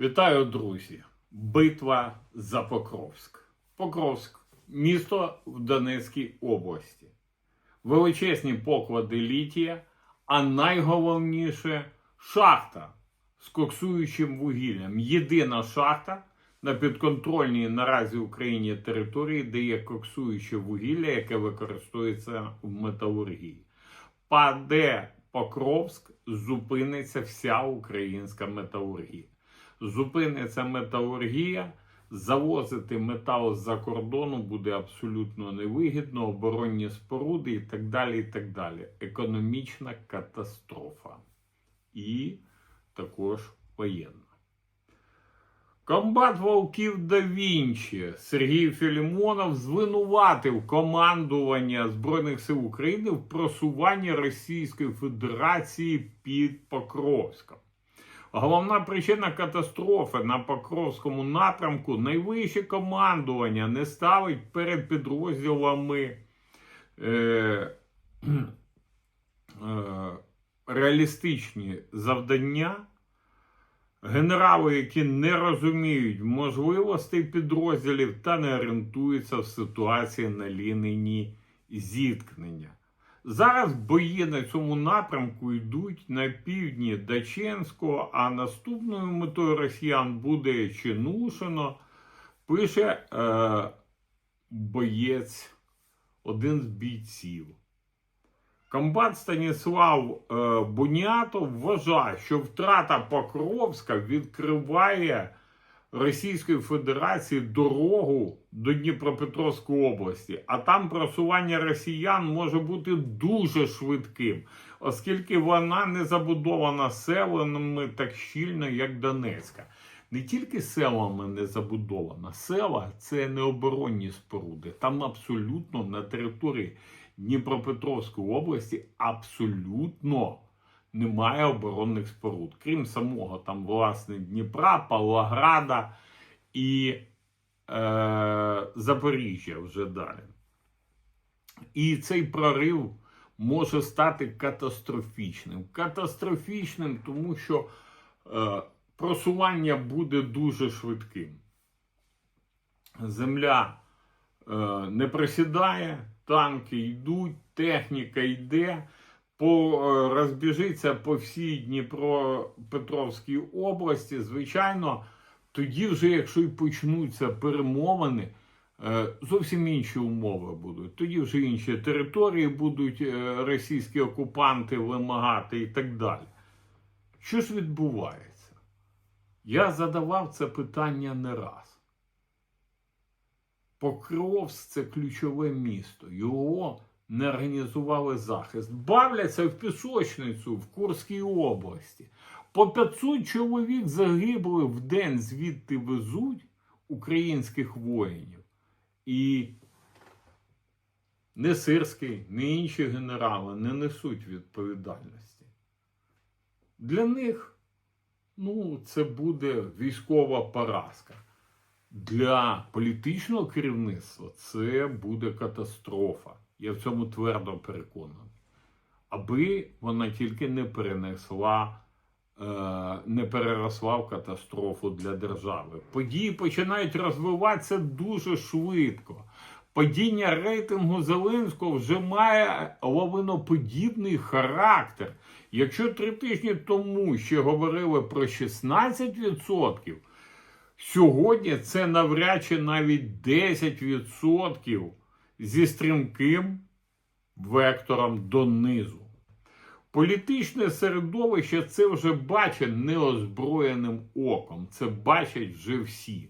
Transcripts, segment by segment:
Вітаю, друзі! Битва за Покровськ. Покровськ місто в Донецькій області. Величезні поклади літія, а найголовніше шахта з коксуючим вугіллям. Єдина шахта на підконтрольній наразі Україні території, де є коксуюче вугілля, яке використовується в металургії. Паде Покровськ, зупиниться вся українська металургія зупиниться металургія, завозити метал з-за кордону буде абсолютно невигідно, оборонні споруди і так далі. і так далі. Економічна катастрофа. І також воєнна. Комбат Вовків да Вінчі Сергій Філімонов звинуватив командування Збройних сил України в просуванні Російської Федерації під Покровськом. Головна причина катастрофи на Покровському напрямку найвище командування не ставить перед підрозділами е, е, реалістичні завдання. Генерали, які не розуміють можливостей підрозділів та не орієнтуються в ситуації на лінії зіткнення. Зараз бої на цьому напрямку йдуть на півдні Даченського, а наступною метою росіян буде Чинушино. Пише е, боєць, один з бійців. Комбат Станіслав е, Бунятов вважає, що втрата Покровська відкриває Російської Федерації дорогу до Дніпропетровської області, а там просування росіян може бути дуже швидким, оскільки вона не забудована селами так щільно, як Донецька. Не тільки селами не забудована, села це не оборонні споруди. Там абсолютно на території Дніпропетровської області абсолютно немає оборонних споруд, крім самого там, власне, Дніпра, Павлограда і е, Запоріжжя вже далі. І цей прорив може стати катастрофічним. Катастрофічним, тому що е, просування буде дуже швидким. Земля е, не присідає, танки йдуть, техніка йде по, е, розбіжиться по всій Дніпропетровській області, звичайно, тоді вже, якщо і почнуться перемовини, е, зовсім інші умови будуть. Тоді вже інші території будуть е, російські окупанти вимагати і так далі. Що ж відбувається? Я задавав це питання не раз. Покровськ це ключове місто. Його не організували захист. Бавляться в пісочницю в Курській області. По 500 чоловік загибли в день, звідти везуть українських воїнів. І не Сирський, не інші генерали не несуть відповідальності. Для них ну, це буде військова поразка. Для політичного керівництва це буде катастрофа. Я в цьому твердо переконаний. Аби вона тільки не перенесла, е, не переросла в катастрофу для держави. Події починають розвиватися дуже швидко. Падіння рейтингу Зеленського вже має лавиноподібний характер. Якщо три тижні тому ще говорили про 16%, сьогодні це навряд чи навіть 10% зі стрімким вектором донизу. Політичне середовище це вже бачить неозброєним оком. Це бачать вже всі.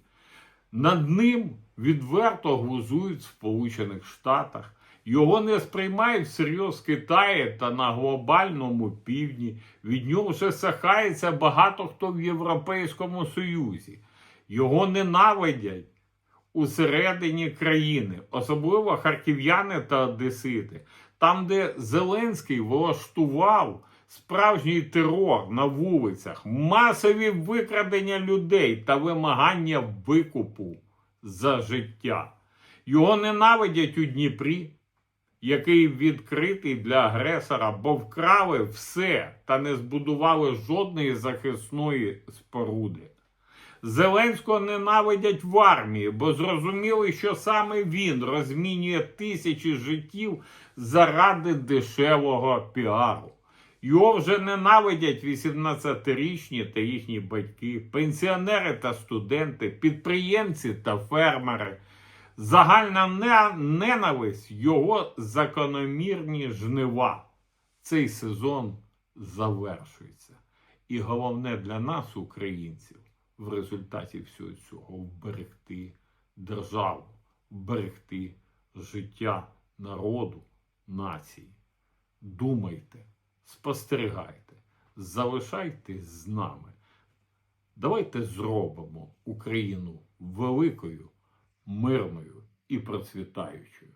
Над ним відверто глузують в Сполучених Штатах. Його не сприймають всерйоз Китаї та на глобальному півдні. Від нього вже сахається багато хто в Європейському Союзі. Його ненавидять усередині країни, особливо харків'яни та одесити, там, де Зеленський влаштував справжній терор на вулицях, масові викрадення людей та вимагання викупу за життя. Його ненавидять у Дніпрі, який відкритий для агресора, бо вкрали все та не збудували жодної захисної споруди. Зеленського ненавидять в армії, бо зрозуміли, що саме він розмінює тисячі життів заради дешевого піару. Його вже ненавидять 18-річні та їхні батьки, пенсіонери та студенти, підприємці та фермери. Загальна ненависть його закономірні жнива. Цей сезон завершується. І головне для нас, українців, в результаті всього цього вберегти державу, вберегти життя народу, нації. Думайте, спостерігайте, залишайтесь з нами. Давайте зробимо Україну великою, мирною і процвітаючою.